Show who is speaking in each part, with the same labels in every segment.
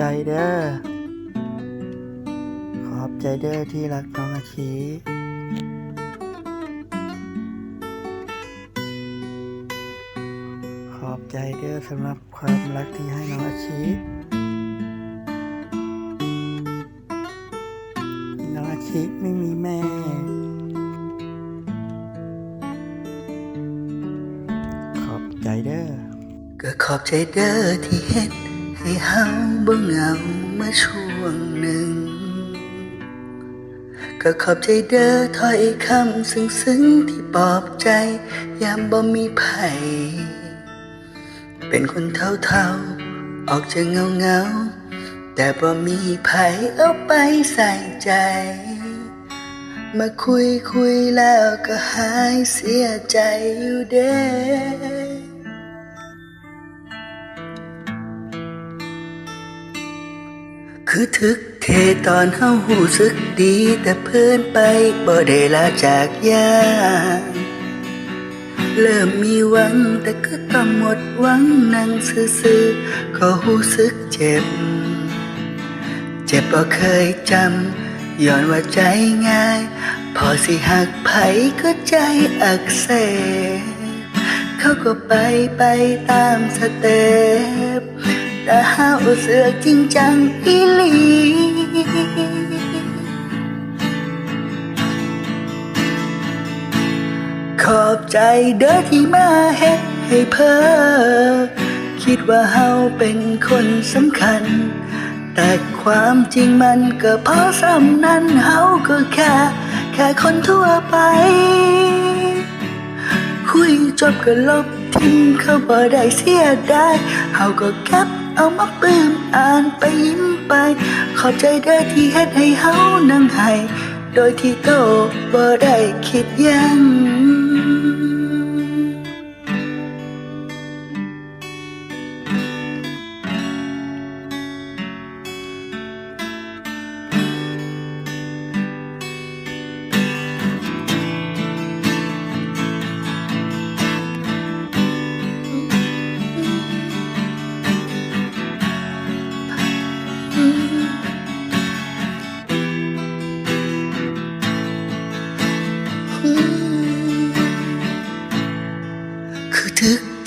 Speaker 1: ใจเด้อ ขอบใจเด้อที่รักน้องอาชีขอบใจเด้อสำหรับความรักที่ให้น้องอาชีน้องอาชีไม่มีแม่ ขอบใจเด้อ
Speaker 2: ก็ขอบใจเด้อที่เฮ็ด ให้เฮาบ่เหงามาช่วงหนึ่ง ก็ขอบใจเด้อถ้อยคำซึ้งๆที่ปลอบใจ ยามบ่มีไผเป็นคนเท่าๆออกจะเงาเงาๆแต่บ่มีไผเอาไปใส่ใจ มาคุยคุยแล้วก็หายเสียใจอยู่เด้ คือทึกเทตอนเฮาหูสึกดี แต่เพื่อนไปบ่ได้ลาจากยาเริ่มมีหวังแต่ก็ต้องหมดหวังนั่งซื่อๆก็หูสึกเจ็บ เจ็บบ่เคยจำย้อนว่าใจง่าย พอสิหักไผก็ใจอักเสบเขาก็ไปไปตามสเต็ป แต่หาวเสือกจริงจังอีหลีขอบใจเด้อที่มาเฮ็ดให้เพ้อคิดว่าเฮาเป็นคนสำคัญ แต่ความจริงมันก็พอสำนั้นเฮาก็แค่ แค่คนทั่วไป คุยจบก็ลบทิ้งเขาบ่ได้เสียดายเฮาก็แคป เอามาปลื้มอ่านไปยิ้มไป ขอบใจเด้อที่เฮ็ดให้เฮานั่งให้โดยที่โตบ่ได้คิดยัง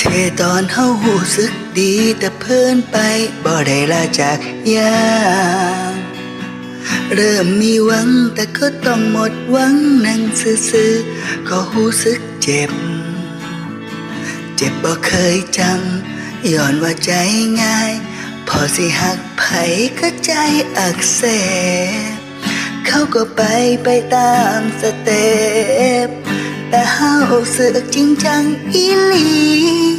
Speaker 2: ทึกเทตอนเฮาหูสึกดีแต่เพิ่นไปบ่ได้ลาจากยามเริ่มมีหวังแต่ก็ต้องหมดหวังนั่งซื่อๆก็หูสึกเจ็บ เจ็บบ่เคยจำย้อนว่าใจง่าย พอสิหักไผก็ใจอักเสบเขาก็ไปไปตามสเต็ปแต่เฮาสือกจริงจังอีหลี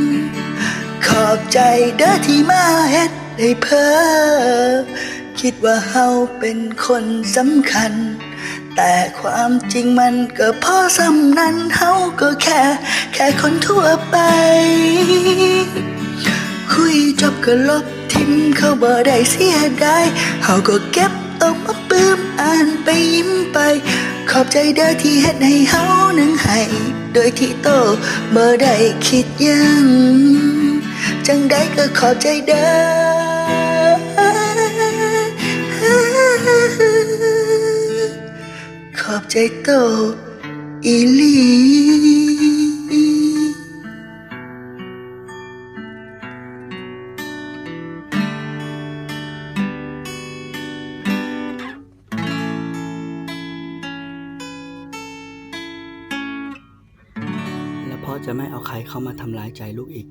Speaker 2: ขอบใจเด้อที่มาเฮ็ดให้เพ้อคิดว่าเฮาเป็นคนสำคัญ แต่ความจริงมันก็พอสำนั้นเฮาก็แค่ แค่คนทั่วไป คุยจบก็ลบทิ้งเขาบ่ได้เสียดายเฮาก็เก็บเอามาปื้มอ่านไปยิ้มไป ขอบใจเด้อที่เฮ็ดให้เฮานั่งให้ โดยที่โตบ่ได้คิดยัง จังได้ก็ขอบใจเด้อ ขอบใจโตอีลี
Speaker 1: และพ่อจะไม่เอาใครเข้ามาทำร้ายใจลูกอีก